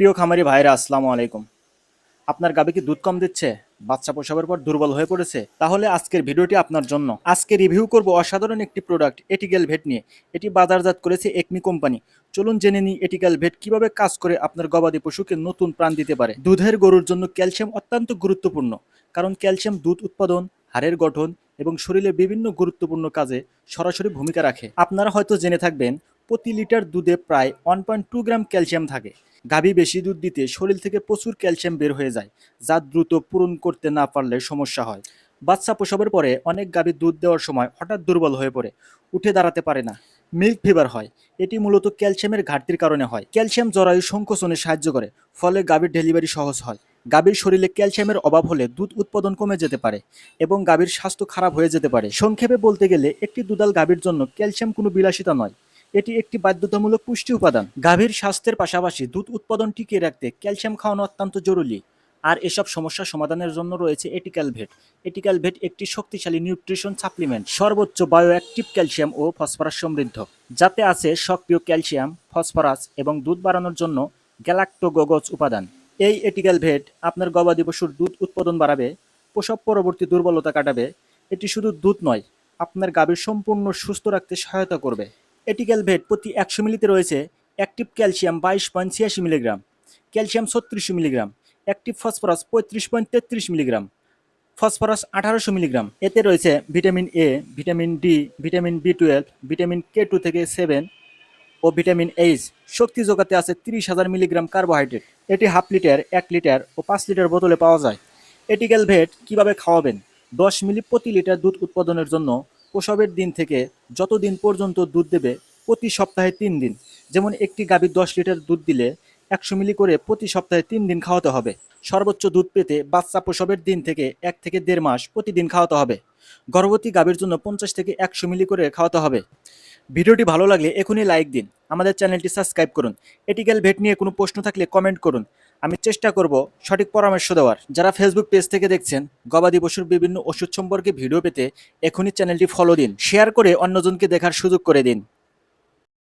প্রিয় খামারি ভাইরা, আসসালামু আলাইকুম। আপনার গাবে কি দুধ কম দিচ্ছে? বাচ্চা প্রসবের পর দুর্বল হয়ে পড়েছে? তাহলে আজকের ভিডিওটি আপনার জন্য। আজকে রিভিউ করব অসাধারণ একটি প্রোডাক্ট এটিক্যাল ভেট নিয়ে। এটি বাজারজাত করেছে একমি কোম্পানি। চলুন জেনে নিই এটিক্যাল ভেট কীভাবে কাজ করে আপনার গবাদি পশুকে নতুন প্রাণ দিতে পারে। দুধের গরুর জন্য ক্যালসিয়াম অত্যন্ত গুরুত্বপূর্ণ, কারণ ক্যালসিয়াম দুধ উৎপাদন, হাড়ের গঠন এবং শরীরে বিভিন্ন গুরুত্বপূর্ণ কাজে সরাসরি ভূমিকা রাখে। আপনারা হয়তো জেনে থাকবেন প্রতি লিটার দুধে প্রায় one point two gram calcium থাকে। গাভী বেশি দুধ দিতে শরীর থেকে প্রচুর ক্যালসিয়াম বের হয়ে যায়, যা দ্রুত পূরণ করতে না পারলে সমস্যা হয়। বাচ্চা প্রসবের পরে অনেক গাভী দুধ দেওয়ার সময় হঠাৎ দুর্বল হয়ে পড়ে, উঠে দাঁড়াতে পারে না। মিল্ক ফিভার হয়, এটি মূলত ক্যালসিয়ামের ঘাটতির কারণে হয়। ক্যালসিয়াম জরায়ু সংকোচনে সাহায্য করে, ফলে গাভীর ডেলিভারি সহজ হয়। গাভীর শরীরে ক্যালসিয়ামের অভাব হলে দুধ উৎপাদন কমে যেতে পারে এবং গাভীর স্বাস্থ্য খারাপ হয়ে যেতে পারে। সংক্ষেপে বলতে গেলে, একটি দুধাল গাভীর জন্য ক্যালসিয়াম কোনো বিলাসিতা নয়। এটি একটি বাধ্যতামূলক পুষ্টি উপাদান। গাভীর স্বাস্থ্যের পাশাপাশি দুধ উৎপাদন টিকিয়ে রাখতে ক্যালসিয়াম খাওয়ানো অত্যন্ত জরুরি। আর এসব সমস্যা সমাধানের জন্য রয়েছে এটিক্যাল ভেট। এটিক্যাল ভেট একটি শক্তিশালী নিউট্রিশন সাপ্লিমেন্ট। সর্বোচ্চ বায়োঅ্যাক্টিভ ক্যালসিয়াম ও ফসফরাস সমৃদ্ধ। যাতে আছে সক্রিয় ক্যালসিয়াম, ফসফরাস এবং দুধ বাড়ানোর জন্য গ্যালাক্টোগোগজ উপাদান। এই এটিক্যাল ভেট আপনার গবাদি পশুর দুধ উৎপাদন বাড়াবে প্রসব পরবর্তী দুর্বলতা কাটাবে। এটি শুধু দুধ নয়, আপনার গাভীর সম্পূর্ণ সুস্থ রাখতে সহায়তা করবে। এটিক্যাল ভেট প্রতি একশো মিলিতে রয়েছে অ্যাক্টিভ ক্যালসিয়াম বাইশ পয়েন্ট ছিয়াশি মিলিগ্রাম, ক্যালসিয়াম ছত্রিশশো মিলিগ্রাম, অ্যাক্টিভ ফসফরাস পঁয়ত্রিশ পয়েন্ট তেত্রিশ মিলিগ্রাম, ফসফরাস আঠারোশো মিলিগ্রাম। এতে রয়েছে vitamin A, vitamin D, vitamin B twelve, vitamin K two থেকে সেভেন ও ভিটামিন এইচ। শক্তি যোগাতে আছে তিরিশ হাজার মিলিগ্রাম কার্বোহাইড্রেট। এটি হাফ লিটার, এক লিটার ও পাঁচ লিটার বোতলে পাওয়া যায়। এটিক্যাল ভেট কীভাবে খাওয়াবেন? দশ মিলি প্রতি লিটার দুধ উৎপাদনের জন্য প্রসবের দিন থেকে যত দিন পর্যন্ত দুধ দেবে, প্রতি সপ্তাহে তিন দিন। যেমন একটি গাভী দশ লিটার দুধ দিলে একশো মিলি করে প্রতি সপ্তাহে তিন দিন খাওয়াতে হবে। সর্বোচ্চ দুধ পেতে বাচ্চা প্রসবের দিন থেকে এক থেকে দেড় মাস প্রতিদিন খাওয়াতে হবে। গর্ভবতী গাভীর জন্য পঞ্চাশ থেকে একশো মিলি করে খাওয়াতে হবে। ভিডিওটি ভালো লাগলে এখনই লাইক দিন। আমাদের চ্যানেলটি সাবস্ক্রাইব করুন। এটিক্যাল ভেট নিয়ে কোনো প্রশ্ন থাকলে কমেন্ট করুন। আমি চেষ্টা করব সঠিক পরামর্শ দেওয়ার। যারা ফেসবুক পেজ থেকে দেখছেন, গবাদি পশুর বিভিন্ন ওষুধ সম্পর্কে ভিডিও পেতে এখনই চ্যানেলটি ফলো দিন। শেয়ার করে অন্যজনকে দেখার সুযোগ করে দিন।